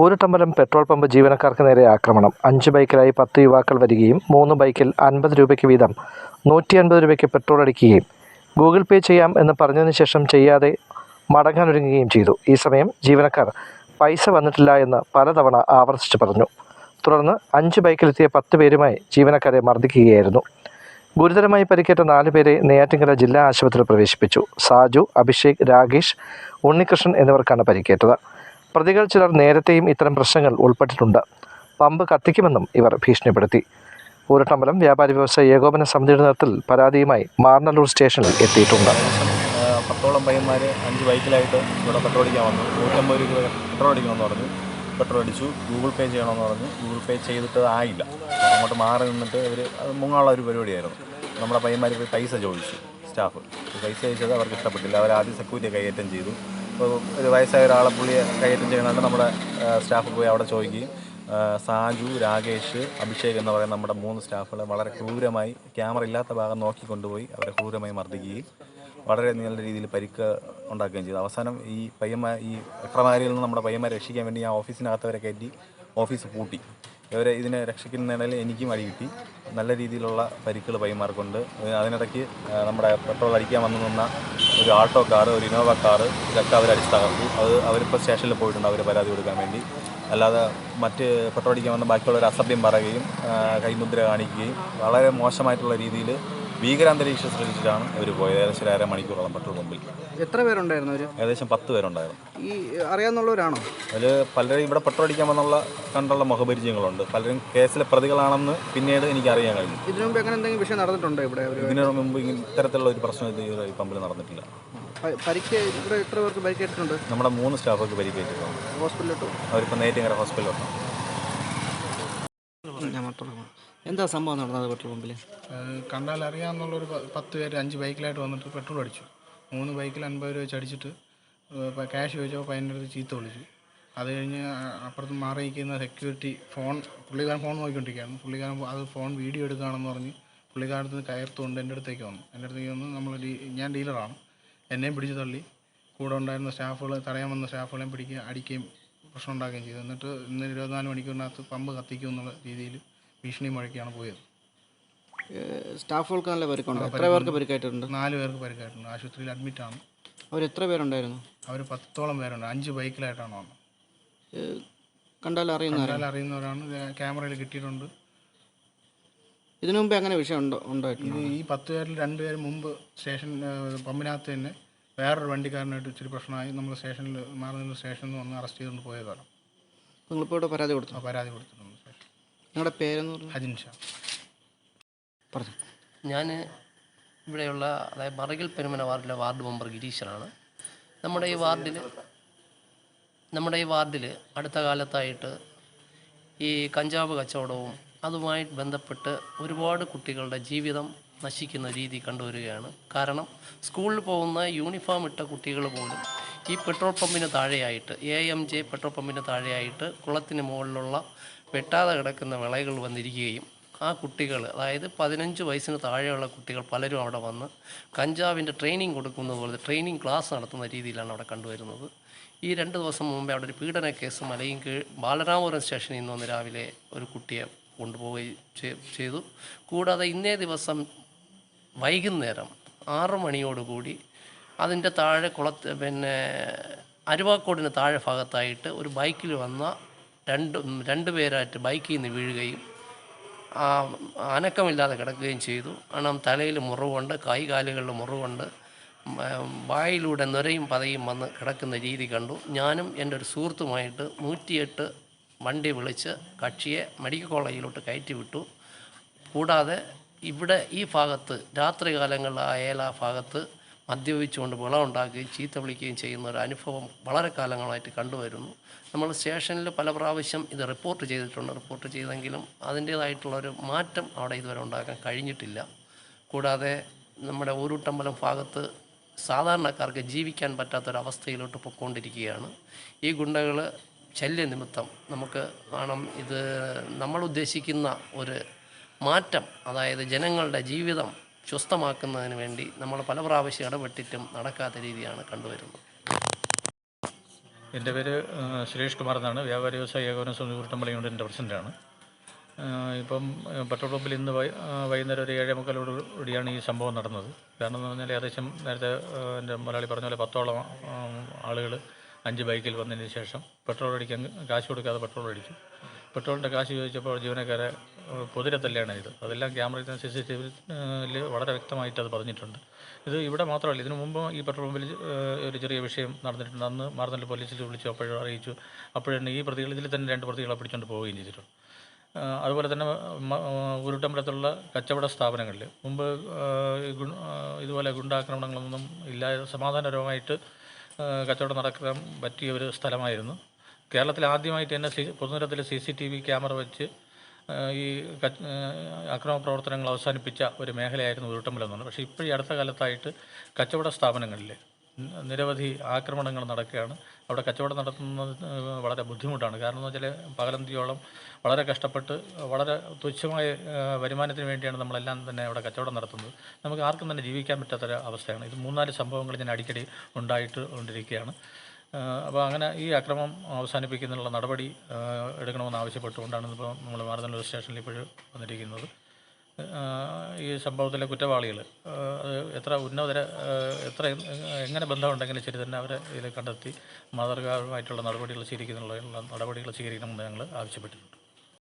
Ooruttambalam petrol pump ജീവനക്കാർക്ക് നേരെ ആക്രമണം. അഞ്ച് ബൈക്കിലായി പത്ത് യുവാക്കൾ വരികയും മൂന്ന് ബൈക്കിൽ അൻപത് രൂപയ്ക്ക് വീതം നൂറ്റി അൻപത് രൂപയ്ക്ക് പെട്രോൾ അടിക്കുകയും ഗൂഗിൾ പേ ചെയ്യാം എന്ന് പറഞ്ഞതിന് ശേഷം ചെയ്യാതെ മടങ്ങാനൊരുങ്ങുകയും ചെയ്തു. ഈ സമയം ജീവനക്കാർ പൈസ വന്നിട്ടില്ല എന്ന് പലതവണ ആവർത്തിച്ച് പറഞ്ഞു. തുടർന്ന് അഞ്ച് ബൈക്കിലെത്തിയ പത്ത് പേരുമായി ജീവനക്കാരെ മർദ്ദിക്കുകയായിരുന്നു. ഗുരുതരമായി പരിക്കേറ്റ നാല് പേരെ നെയ്യാറ്റിങ്കര ജില്ലാ ആശുപത്രിയിൽ പ്രവേശിപ്പിച്ചു. സാജു അഭിഷേക് രാകേഷ് ഉണ്ണികൃഷ്ണൻ എന്നിവർക്കാണ് പരിക്കേറ്റത്. പ്രതികൾ ചിലർ നേരത്തെയും ഇത്തരം പ്രശ്നങ്ങൾ ഉൾപ്പെട്ടിട്ടുണ്ട്. പമ്പ് കത്തിക്കുമെന്നും ഇവർ ഭീഷണിപ്പെടുത്തി. ഊരട്ടമ്പലം വ്യാപാരി വ്യവസായ ഏകോപന സമിതിയുടെ നേതൃത്വത്തിൽ പരാതിയുമായി മാർനല്ലൂർ സ്റ്റേഷനിൽ എത്തിയിട്ടുണ്ട്. പത്തോളം പയ്യന്മാർ അഞ്ച് ബൈക്കിലായിട്ട് ഇവിടെ പെട്രോൾ അടിക്കാൻ വന്നു. നൂറ്റമ്പത് രൂപ പെട്രോൾ അടിക്കണമെന്ന് പറഞ്ഞു. പെട്രോൾ അടിച്ചു. ഗൂഗിൾ പേ ചെയ്യണമെന്ന് പറഞ്ഞു. ഗൂഗിൾ പേ ചെയ്തിട്ട് ആയില്ല. അങ്ങോട്ട് മാറി നിന്നിട്ട് അവർ മുങ്ങാനുള്ള ഒരു പരിപാടിയായിരുന്നു. നമ്മുടെ പയ്യന്മാർ പോയി പൈസ ചോദിച്ചു സ്റ്റാഫ്. പൈസ ചോദിച്ചത് അവർക്ക് ഇഷ്ടപ്പെട്ടില്ല. അവർ ആദ്യം സെക്യൂരിറ്റി കൈയേറ്റം ചെയ്തു. അപ്പോൾ ഒരു വയസ്സായ ഒരാളെ പുള്ളിയെ കൈയേറ്റം ചെയ്യണമെന്ന് നമ്മുടെ സ്റ്റാഫ് പോയി അവിടെ ചോദിക്കുകയും ആ, സാജു രാകേഷ് അഭിഷേക് എന്ന് പറയുന്ന നമ്മുടെ മൂന്ന് സ്റ്റാഫുകളെ വളരെ ക്രൂരമായി ക്യാമറ ഇല്ലാത്ത ഭാഗം നോക്കിക്കൊണ്ടുപോയി അവരെ ക്രൂരമായി മർദ്ദിക്കുകയും വളരെ നല്ല രീതിയിൽ പരിക്ക് ഉണ്ടാക്കുകയും ചെയ്തു. അവസാനം ഈ പയ്യന്മാർ ഈ അക്രമാരിയിൽ നിന്ന് നമ്മുടെ പയ്യന്മാരെ രക്ഷിക്കാൻ വേണ്ടി ഞാൻ ഓഫീസിനകത്തവരെ കയറ്റി ഓഫീസ് പൂട്ടി. ഇവരെ ഇതിനെ രക്ഷിക്കുന്നതിനിടയിൽ എനിക്കും അടി കിട്ടി. നല്ല രീതിയിലുള്ള പരിക്കുകൾ പൈമാർക്കുണ്ട് അതിന് അതിനിടയ്ക്ക് നമ്മുടെ പെട്രോൾ അടിക്കാൻ വന്നു നിന്ന ഒരു ആട്ടോ കാറ് ഒരു ഇന്നോവ കാറ് ഇതൊക്കെ അവർ അടിച്ച് അത് അവരിപ്പോൾ സ്റ്റേഷനിൽ പോയിട്ടുണ്ട് അവർ പരാതി കൊടുക്കാൻ വേണ്ടി. അല്ലാതെ മറ്റ് പെട്രോൾ അടിക്കാൻ വന്ന ബാക്കിയുള്ളവർ അസഭ്യം പറയുകയും കൈമുദ്ര കാണിക്കുകയും വളരെ മോശമായിട്ടുള്ള രീതിയിൽ ഭീകരാന്തരീക്ഷം സൃഷ്ടിച്ചിട്ടാണ് അവർ പോയത്. ഏകദേശം ഒരു അര മണിക്കൂറോളം പെട്രോൾ പമ്പിൽ. എത്ര പേരുണ്ടായിരുന്നു ഏകദേശം പത്ത് പേരുണ്ടായിരുന്നു. ഈ അറിയാവുന്നവരാണോ? അതിൽ പലരും ഇവിടെ പെട്രോൾ അടിക്കാൻ വന്നുള്ള കണ്ടുള്ള മുഖപരിചയങ്ങളുണ്ട്. പലരും കേസിലെ പ്രതികളാണെന്ന് പിന്നീട് എനിക്ക് അറിയാൻ കഴിഞ്ഞു. ഇതിനു മുമ്പ് അങ്ങനെ എന്തെങ്കിലും വിഷയം നടന്നിട്ടുണ്ടോ ഇവിടെ ഇതിനു മുമ്പ് ഇത്തരത്തിലുള്ള ഒരു പ്രശ്നം ഇത് ഈ പമ്പിൽ നടന്നിട്ടില്ല. പരിക്ക് ഇവിടെ എത്ര പേർക്ക് പരിക്കേറ്റിട്ടുണ്ട്? നമ്മുടെ മൂന്ന് സ്റ്റാഫുകൾക്ക് പരിക്കേറ്റിട്ടുണ്ട്. ഹോസ്പിറ്റലിലോട്ട് അവരിപ്പോൾ നേറ്റിങ്ങര ഹോസ്പിറ്റലിലോട്ടാണ് എന്താ സംഭവം നടന്നത് പെട്രോൾ പമ്പിൽ കണ്ടാൽ അറിയാമെന്നുള്ളൊരു പത്ത് പേര് അഞ്ച് ബൈക്കിലായിട്ട് വന്നിട്ട് പെട്രോൾ അടിച്ചു. മൂന്ന് ബൈക്കിൽ അൻപത് രൂപ വെച്ച് അടിച്ചിട്ട് ക്യാഷ് ചോദിച്ചപ്പോൾ പയ്യന്റെ ചീത്ത വിളിച്ചു. അത് കഴിഞ്ഞ് അപ്പുറത്ത് മാറി നിൽക്കുന്ന സെക്യൂരിറ്റി ഫോൺ പുള്ളിക്കാരൻ ഫോൺ നോക്കിക്കൊണ്ടിരിക്കുകയാണ് പുള്ളിക്കാരൻ അത് ഫോൺ വീഡിയോ എടുക്കുകയാണെന്ന് പറഞ്ഞ് പുള്ളിക്കാരത്ത് നിന്ന് കയർത്തുകൊണ്ട് എന്റെ അടുത്തേക്ക് വന്നു. എന്റെ അടുത്തേക്ക് വന്ന് നമ്മൾ ഞാൻ ഡീലറാണ് എന്നെയും പിടിച്ച് തള്ളി. കൂടെ ഉണ്ടായിരുന്ന സ്റ്റാഫുകൾ തടയാൻ വന്ന സ്റ്റാഫുകളെയും പിടിക്കുകയും അടിക്കുകയും പ്രശ്നം ഉണ്ടാക്കുകയും ചെയ്തു. എന്നിട്ട് ഇന്ന് ഇരുപത്തിനാല് മണിക്കൂറിനകത്ത് പമ്പ് കത്തിക്കും എന്നുള്ള രീതിയിൽ ഭീഷണി മുഴക്കിയാണ് പോയത്. സ്റ്റാഫുകൾക്ക് നല്ല പരിക്കുണ്ട്? എത്ര പേർക്ക് പരിക്കായിട്ടുണ്ട് നാല് പേർക്ക് പരിക്കായിട്ടുണ്ട് ആശുപത്രിയിൽ അഡ്മിറ്റാണ് അവർ എത്ര പേരുണ്ടായിരുന്നു? അവർ പത്തോളം പേരുണ്ട്. അഞ്ച് ബൈക്കിലായിട്ടാണ് വന്നത്. കണ്ടാൽ അറിയുന്ന കണ്ടാൽ അറിയുന്നവരാണ്. ഇത് ക്യാമറയിൽ കിട്ടിയിട്ടുണ്ട്. ഇതിനു മുമ്പ് അങ്ങനെ വിഷയം ഉണ്ടോ ഉണ്ടായിട്ടുണ്ട്? ഈ പത്ത് പേരിൽ രണ്ട് പേര് മുമ്പ് സ്റ്റേഷൻ പമ്പിനകത്ത് തന്നെ വേറൊരു വണ്ടിക്കാരനായിട്ട് ഇച്ചിരി പ്രശ്നമായി. നമ്മൾ സ്റ്റേഷനിൽ മാറി നിന്ന് സ്റ്റേഷനിൽ നിന്ന് വന്ന് അറസ്റ്റ് ചെയ്തുകൊണ്ട് പോയതാണ്. നിങ്ങളിപ്പോൾ ഇവിടെ പരാതി കൊടുത്തു? പരാതി കൊടുത്തിട്ടുണ്ട്. നിങ്ങളുടെ പേരെന്ന് പറഞ്ഞു? അജിൻ ഷാ പറഞ്ഞു. ഞാൻ ഇവിടെയുള്ള അതായത് മറകിൽ പെരുമന വാർഡിലെ വാർഡ് മെമ്പർ ഗിരീശനാണ്. നമ്മുടെ ഈ വാർഡിൽ നമ്മുടെ ഈ വാർഡിൽ അടുത്ത കാലത്തായിട്ട് ഈ കഞ്ചാവ് കച്ചവടവും അതുമായി ബന്ധപ്പെട്ട് ഒരുപാട് കുട്ടികളുടെ ജീവിതം നശിക്കുന്ന രീതി കണ്ടുവരികയാണ്. കാരണം സ്കൂളിൽ പോകുന്ന യൂണിഫോം ഇട്ട കുട്ടികൾ പോലും ഈ പെട്രോൾ പമ്പിന് താഴെയായിട്ട് എ എം ജെ പെട്രോൾ പമ്പിന് താഴെയായിട്ട് കുളത്തിന് മുകളിലുള്ള വെട്ടാതെ കിടക്കുന്ന വിളകൾ വന്നിരിക്കുകയും ആ കുട്ടികൾ അതായത് പതിനഞ്ച് വയസ്സിന് താഴെയുള്ള കുട്ടികൾ പലരും അവിടെ വന്ന് കഞ്ചാവിന്റെ ട്രെയിനിങ് കൊടുക്കുന്നത് പോലെ ട്രെയിനിങ് ക്ലാസ് നടത്തുന്ന രീതിയിലാണ് അവിടെ കണ്ടുവരുന്നത്. ഈ രണ്ട് ദിവസം മുമ്പേ അവിടെ ഒരു പീഡന കേസ് മലയും കീഴ് ബാലരാമപുരം സ്റ്റേഷനിൽ നിന്ന് രാവിലെ ഒരു കുട്ടിയെ കൊണ്ടുപോവുകയും ചെയ്തു. കൂടാതെ ഇന്നേ ദിവസം വൈകുന്നേരം ആറ് മണിയോടുകൂടി അതിന്റെ താഴെ കുളത്ത് പിന്നെ അരുവാക്കോടിന് താഴെ ഭാഗത്തായിട്ട് ഒരു ബൈക്കിൽ വന്ന രണ്ട് രണ്ട് പേരായിട്ട് ബൈക്കിൽ നിന്ന് വീഴുകയും ആ അനക്കമില്ലാതെ കിടക്കുകയും ചെയ്തു. കാരണം തലയിൽ മുറിവുണ്ട് കൈകാലുകളിൽ മുറിവുണ്ട്. വായിലൂടെ നൊരയും പതയും വന്ന് കിടക്കുന്ന രീതി കണ്ടു. ഞാനും എന്റെ ഒരു സുഹൃത്തുമായിട്ട് നൂറ്റിയെട്ട് വണ്ടി വിളിച്ച് കക്ഷിയെ മെഡിക്കൽ കോളേജിലോട്ട് കയറ്റി വിട്ടു. കൂടാതെ ഇവിടെ ഈ ഭാഗത്ത് രാത്രി കാലങ്ങളിൽ ആ ഭാഗത്ത് മദ്യപിച്ചുകൊണ്ട് വിളവുണ്ടാക്കുകയും ചീത്ത വിളിക്കുകയും ചെയ്യുന്ന ഒരു അനുഭവം വളരെ കാലങ്ങളായിട്ട് കണ്ടുവരുന്നു. നമ്മൾ സ്റ്റേഷനിൽ പല പ്രാവശ്യം ഇത് റിപ്പോർട്ട് ചെയ്തിട്ടുണ്ട്. റിപ്പോർട്ട് ചെയ്തെങ്കിലും അതിന്റേതായിട്ടുള്ളൊരു മാറ്റം അവിടെ ഇതുവരെ ഉണ്ടാക്കാൻ കഴിഞ്ഞിട്ടില്ല. കൂടാതെ നമ്മുടെ ഊരുട്ടമ്പലം ഭാഗത്ത് സാധാരണക്കാർക്ക് ജീവിക്കാൻ പറ്റാത്തൊരവസ്ഥയിലോട്ട് പൊയ്ക്കൊണ്ടിരിക്കുകയാണ്. ഈ ഗുണ്ടകൾ ശല്യനിമിത്തം നമുക്ക് കാണാം. ഇത് നമ്മൾ ഉദ്ദേശിക്കുന്ന ഒരു മാറ്റം അതായത് ജനങ്ങളുടെ ജീവിതം സ്വസ്ഥമാക്കുന്നതിന് വേണ്ടി നമ്മൾ പല പ്രാവശ്യം ഇടപെട്ടിട്ടും നടക്കാത്ത രീതിയാണ് കണ്ടുവരുന്നത്. എന്റെ പേര് സുരേഷ് കുമാർ എന്നാണ്. വ്യാപാരി വ്യവസായ ഏകോപന സമിതി കുട്ടമ്പളി യൂണിറ്റിന്റെ പ്രസിഡന്റാണ് ഇപ്പം പെട്രോൾ പമ്പിൽ ഇന്ന് വൈകുന്നേരം ഒരു ഏഴേ മുക്കാലോട് കൂടിയാണ് ഈ സംഭവം നടന്നത്. കാരണം എന്ന് പറഞ്ഞാൽ ഏകദേശം നേരത്തെ എന്റെ മലയാളി പറഞ്ഞ പോലെ പത്തോളം ആളുകൾ അഞ്ച് ബൈക്കിൽ വന്നതിന് ശേഷം പെട്രോൾ അടിക്കാൻ കാശ് കൊടുക്കാതെ പെട്രോൾ അടിച്ചു പെട്രോളിന്റെ കാശ് ചോദിച്ചപ്പോൾ ജീവനക്കാരെ ആ, കുതിര തല്ലിയാണ് ഇത്. അതെല്ലാം ക്യാമറയിൽ സി സി ടി വിയിൽ വളരെ വ്യക്തമായിട്ട് അത് പറഞ്ഞിട്ടുണ്ട്. ഇത് ഇവിടെ മാത്രമല്ല ഇതിനു മുമ്പ് ഈ പെട്രോൾ പമ്പിൽ ഒരു ചെറിയ വിഷയം നടന്നിട്ടുണ്ട്. അന്ന് മാർന്നൽ പോലീസിൽ വിളിച്ചു അപ്പോഴും അറിയിച്ചു. അപ്പോഴാണ് ഈ പ്രതികൾ ഇതിൽ തന്നെ രണ്ട് പ്രതികളെ പിടിച്ചുകൊണ്ട് പോവുകയും ചെയ്തിട്ടുണ്ട്. അതുപോലെ തന്നെ ഉരുട്ടമ്പലത്തുള്ള കച്ചവട സ്ഥാപനങ്ങളിൽ മുമ്പ് ഇതുപോലെ ഗുണ്ടാക്രമണങ്ങളൊന്നും ഇല്ലാതെ സമാധാനപരമായിട്ട് കച്ചവടം നടക്കാൻ പറ്റിയ ഒരു സ്ഥലമായിരുന്നു. കേരളത്തിൽ ആദ്യമായിട്ട് തന്നെ C പൊതുനിരത്തിൽ C C T V camera വെച്ച് ഈ അക്രമ പ്രവർത്തനങ്ങൾ അവസാനിപ്പിച്ച ഒരു മേഖലയായിരുന്നു ഉരുട്ടമ്പലം എന്നുള്ളത് പക്ഷേ ഇപ്പോൾ ഈ അടുത്ത കാലത്തായിട്ട് കച്ചവട സ്ഥാപനങ്ങളിൽ നിരവധി ആക്രമണങ്ങൾ നടക്കുകയാണ്. അവിടെ കച്ചവടം നടത്തുന്നത് വളരെ ബുദ്ധിമുട്ടാണ്. കാരണം എന്ന് വെച്ചാൽ പകലന്തിയോളം വളരെ കഷ്ടപ്പെട്ട് വളരെ തുച്ഛമായ വരുമാനത്തിന് വേണ്ടിയാണ് നമ്മളെല്ലാം തന്നെ അവിടെ കച്ചവടം നടത്തുന്നത്. നമുക്ക് ആർക്കും തന്നെ ജീവിക്കാൻ പറ്റാത്തൊരു അവസ്ഥയാണ് ഇത് മൂന്നാൽ സംഭവങ്ങൾ ഞാൻ അടിക്കടി ഉണ്ടായിട്ട് കൊണ്ടിരിക്കുകയാണ്. അപ്പോൾ അങ്ങനെ ഈ അക്രമം അവസാനിപ്പിക്കുന്നതിനുള്ള നടപടി എടുക്കണമെന്ന് ആവശ്യപ്പെട്ടുകൊണ്ടാണ് ഇപ്പോൾ നമ്മൾ മാറുന്ന സ്റ്റേഷനിൽ ഇപ്പോഴും വന്നിരിക്കുന്നത്. ഈ സംഭവത്തിലെ കുറ്റവാളികൾ അത് എത്ര ഉന്നതര എത്ര എങ്ങനെ ബന്ധമുണ്ടെങ്കിലും ശരി തന്നെ അവരെ ഇതിൽ കണ്ടെത്തി മാതൃകാപരമായിട്ടുള്ള നടപടികൾ സ്വീകരിക്കുന്നുള്ള നടപടികൾ സ്വീകരിക്കണമെന്ന് ഞങ്ങൾ ആവശ്യപ്പെട്ടിട്ടുണ്ട്.